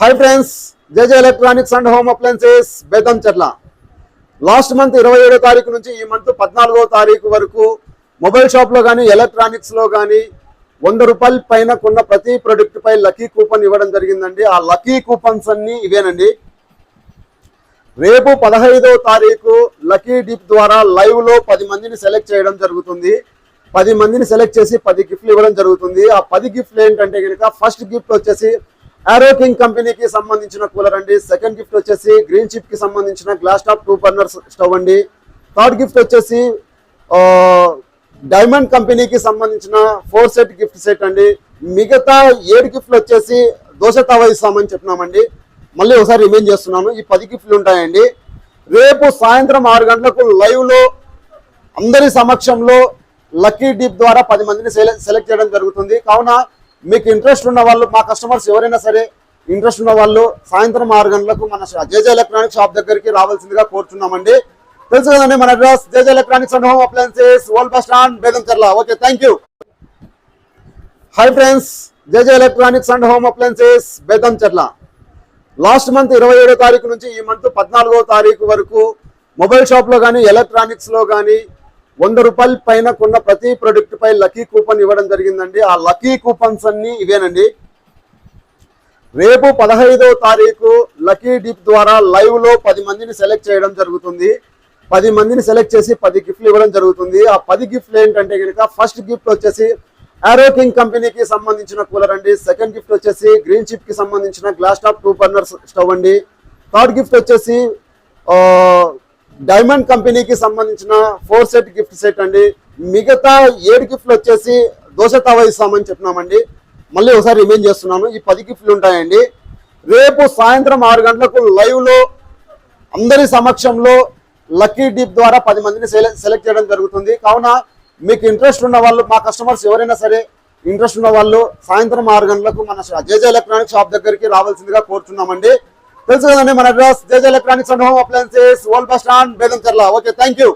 Hi friends JJ electronics and home appliances Betamcherla last month ఇరవై ఏడో తారీఖు నుంచి ఈ మంత్ పద్నాలుగో తారీఖు వరకు మొబైల్ షాప్లో కానీ ఎలక్ట్రానిక్స్లో కానీ వంద రూపాయల పైన కొన్న ప్రతి ప్రొడక్ట్ పై లక్కీ కూపన్ ఇవ్వడం జరిగిందండి. ఆ లక్కీ కూపన్స్ అన్నీ ఇవేనండి. రేపు పదహైదో తారీఖు లక్కీ డిప్ ద్వారా లైవ్లో పది మందిని సెలెక్ట్ చేయడం జరుగుతుంది. పది మందిని సెలెక్ట్ చేసి పది గిఫ్ట్లు ఇవ్వడం జరుగుతుంది. ఆ పది గిఫ్ట్లు ఏంటంటే కనుక ఫస్ట్ గిఫ్ట్ వచ్చేసి ఆరో కింగ్ కంపెనీకి సంబంధించిన కూలర్ అండి. సెకండ్ గిఫ్ట్ వచ్చేసి గ్రీన్ చిప్కి సంబంధించిన glass top two burners stove అండి. థర్డ్ గిఫ్ట్ వచ్చేసి డైమండ్ కంపెనీకి సంబంధించిన ఫోర్ సెట్ గిఫ్ట్ సెట్ అండి. మిగతా ఏడు గిఫ్ట్లు వచ్చేసి దోశ తవా ఇస్తామని చెప్పినామండి. మళ్ళీ ఒకసారి రిమైన్ చేస్తున్నాను ఈ పది గిఫ్ట్లు ఉంటాయండి. రేపు సాయంత్రం ఆరు గంటలకు లైవ్లో అందరి సమక్షంలో లక్కీ డీప్ ద్వారా పది మందిని సెలెక్ట్ సెలెక్ట్ చేయడం జరుగుతుంది. కావున మీకు ఇంట్రెస్ట్ ఉన్న వాళ్ళు మా కస్టమర్స్ ఎవరైనా సరే ఇంట్రెస్ట్ ఉన్న వాళ్ళు సాయంత్రం ఆరు గంటలకు మన జేజే ఎలక్ట్రానిక్ షాప్ దగ్గరికి రావాల్సిందిగా కోరుతున్నామండి తెలుసు కదండి మన address JJ electronics and home appliances old bus stand Betamcherla okay thank you hi friends JJ electronics and home appliances Betamcherla last month ఇరవై ఏడో తారీఖు నుంచి ఈ మంత్ పద్నాలుగో తారీఖు వరకు మొబైల్ షాప్లో కానీ ఎలక్ట్రానిక్స్లో కానీ వంద రూపాయల పైన కొన్న ప్రతి ప్రొడక్ట్ పై లక్కీ కూపన్ ఇవ్వడం జరిగిందండి. ఆ లక్కీ కూపన్స్ అన్ని ఇవేనండి. రేపు పదహైదవ తారీఖు లక్కీ డిప్ ద్వారా లైవ్లో పది మందిని సెలెక్ట్ చేయడం జరుగుతుంది. పది మందిని సెలెక్ట్ చేసి పది గిఫ్ట్లు ఇవ్వడం జరుగుతుంది. ఆ పది గిఫ్ట్లు ఏంటంటే కనుక ఫస్ట్ గిఫ్ట్ వచ్చేసి ఆరో కింగ్ కంపెనీకి సంబంధించిన కూలర్ అండి. సెకండ్ గిఫ్ట్ వచ్చేసి గ్రీన్ చిప్కి సంబంధించిన glass top two burner stove అండి. థర్డ్ గిఫ్ట్ వచ్చేసి డైమండ్ కంపెనీకి సంబంధించిన ఫోర్ సెట్ గిఫ్ట్ సెట్ అండి. మిగతా ఏడు గిఫ్ట్లు వచ్చేసి దోశ తవా ఇస్తామని చెప్పినామండి. మళ్ళీ ఒకసారి రిమైన్ చేస్తున్నాను. ఈ పది గిఫ్ట్లు ఉంటాయండి. రేపు సాయంత్రం ఆరు గంటలకు లైవ్లో అందరి సమక్షంలో లక్కీ డీప్ ద్వారా పది మందిని సెలెక్ట్ సెలెక్ట్ చేయడం జరుగుతుంది. కావున మీకు ఇంట్రెస్ట్ ఉన్న వాళ్ళు మా కస్టమర్స్ ఎవరైనా సరే ఇంట్రెస్ట్ ఉన్న వాళ్ళు సాయంత్రం ఆరు గంటలకు మన జేజే ఎలక్ట్రానిక్ షాప్ దగ్గరికి రావాల్సిందిగా కోరుతున్నామండి తెలుసు కదండి మన address JJ electronics and home appliances old bus stand Betamcherla. Okay thank you